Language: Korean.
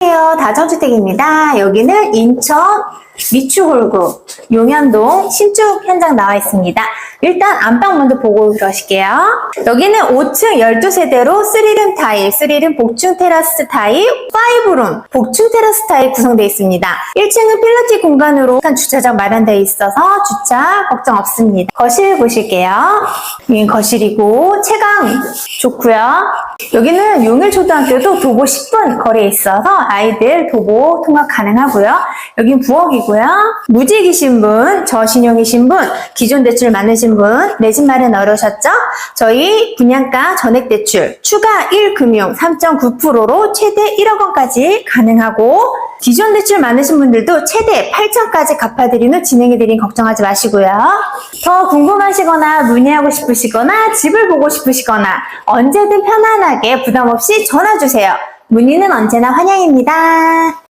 안녕하세요. 다정주택입니다. 여기는 인천 미추홀구 용현동 신축 현장 나와 있습니다. 일단 안방 먼저 보고 들어오실게요. 여기는 5층 12세대로 3룸 타입, 3룸 복층 테라스 타입, 5룸 복층 테라스 타입 구성되어 있습니다. 1층은 필로티 공간으로 한 주차장 마련되어 있어서 주차 걱정 없습니다. 거실 보실게요. 여기 거실이고 채광 좋고요. 여기는 용일초등학교도 도보 10분 거리에 있어서 아이들 도보 통학 가능하고요. 여긴 부엌이고요. 무직이신 분, 저신용이신 분, 기존 대출 많으신 분, 내 집 마련 어려우셨죠? 저희 분양가 전액 대출 추가 1금융 3.9%로 최대 1억 원까지 가능하고 기존 대출 많으신 분들도 최대 8천까지 갚아드리는 진행해드린 걱정하지 마시고요. 더 궁금하시거나 문의하고 싶으시거나 집을 보고 싶으시거나 언제든 편안하게 부담 없이 전화 주세요. 문의는 언제나 환영입니다.